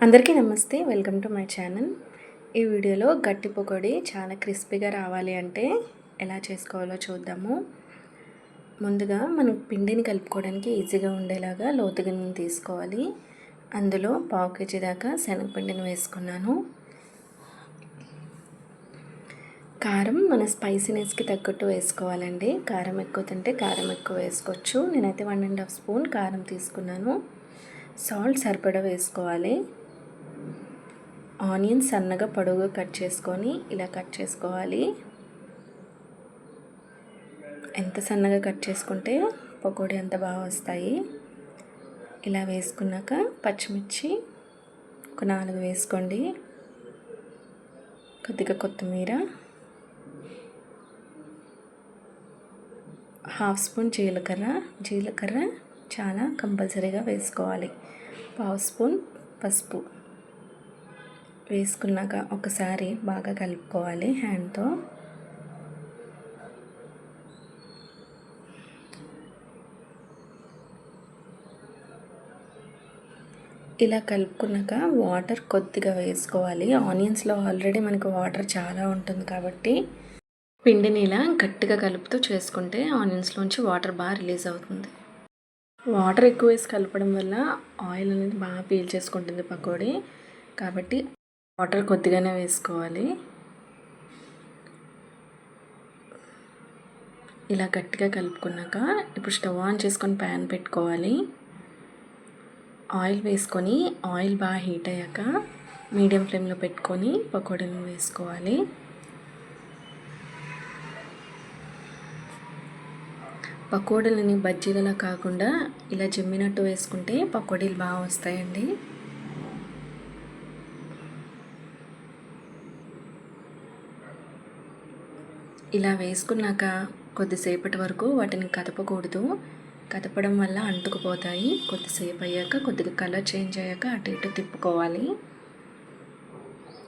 అందరికీ నమస్తే welcome to my channel. ఈ వీడియోలో గట్టి పొగడి చాలా క్రిస్పీగా రావాలి అంటే ఎలా చేసుకోవాలో చూద్దాము. ముందుగా మనం పిండిని కలుపుకోవడానికి ఈజీగా ఉండేలాగా లోతుగిన్నెని తీసుకోవాలి. అందులో పావు కేజీ దాకా శనగపిండిని వేసుకున్నాను. కారం మన స్పైసీనెస్కి తగ్గట్టు వేసుకోవాలండి. కారం ఎక్కువ తింటే కారం ఎక్కువ వేసుకోవచ్చు. నేనైతే వన్ అండ్ హాఫ్ స్పూన్ కారం తీసుకున్నాను. సాల్ట్ సరిపడా వేసుకోవాలి. ఆనియన్స్ సన్నగా పొడవుగా కట్ చేసుకొని ఇలా కట్ చేసుకోవాలి. ఎంత సన్నగా కట్ చేసుకుంటే పకోడీ అంత బాగా వస్తాయి. ఇలా వేసుకున్నాక పచ్చిమిర్చి ఒక నాలుగు వేసుకోండి. కొద్దిగా కొత్తిమీర. హాఫ్ స్పూన్ జీలకర్ర. జీలకర్ర చాలా కంపల్సరీగా వేసుకోవాలి. పావు స్పూన్ పసుపు. వేసుకున్నాక ఒకసారి బాగా కలుపుకోవాలి హ్యాండ్తో. ఇలా కలుపుకున్నాక వాటర్ కొద్దిగా వేసుకోవాలి. ఆనియన్స్లో ఆల్రెడీ మనకు వాటర్ చాలా ఉంటుంది కాబట్టి పిండిని ఇలా గట్టిగా కలుపుతూ చేసుకుంటే ఆనియన్స్లోంచి వాటర్ బాగా రిలీజ్ అవుతుంది. వాటర్ ఎక్కువ వేసి కలపడం వల్ల ఆయిల్ అనేది బాగా పీల్ చేసుకుంటుంది పకోడీ. కాబట్టి వాటర్ కొద్దిగానే వేసుకోవాలి. ఇలా గట్టిగా కలుపుకున్నాక ఇప్పుడు స్టవ్ ఆన్ చేసుకొని ప్యాన్ పెట్టుకోవాలి. ఆయిల్ వేసుకొని ఆయిల్ బాగా హీట్ అయ్యాక మీడియం ఫ్లేమ్లో పెట్టుకొని పకోడీలు వేసుకోవాలి. పకోడీలని బజ్జీలలా కాకుండా ఇలా జమ్మినట్టు వేసుకుంటే పకోడీలు బాగా వస్తాయండి. ఇలా వేసుకున్నాక కొద్దిసేపటి వరకు వాటిని కదపకూడదు. కదపడం వల్ల అంటుకుపోతాయి. కొద్దిసేపు అయ్యాక కొద్దిగా కలర్ చేంజ్ అయ్యాక అటు ఇటు తిప్పుకోవాలి.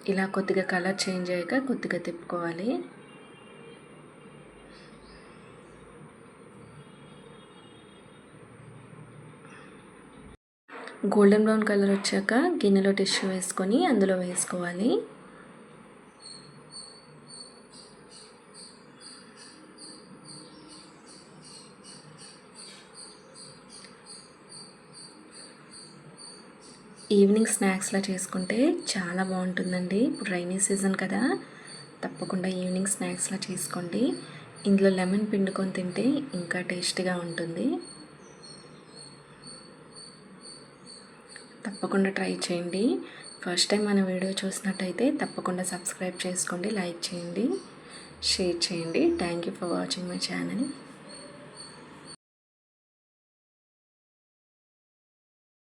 ఇలా కొద్దిగా కలర్ చేంజ్ అయ్యాక కొద్దిగా తిప్పుకోవాలి. గోల్డెన్ బ్రౌన్ కలర్ వచ్చాక గిన్నెలో టిష్యూ వేసుకొని అందులో వేసుకోవాలి. ఈవినింగ్ స్నాక్స్లా చేసుకుంటే చాలా బాగుంటుందండి. ఇప్పుడు రైనీ సీజన్ కదా తప్పకుండా ఈవినింగ్ స్నాక్స్లా చేసుకోండి. ఇందులో లెమన్ పిండుకొని తింటే ఇంకా టేస్టీగా ఉంటుంది. తప్పకుండా ట్రై చేయండి. ఫస్ట్ టైం మన వీడియో చూసినట్టయితే తప్పకుండా సబ్స్క్రైబ్ చేసుకోండి లైక్ చేయండి షేర్ చేయండి. Thank you for watching my channel.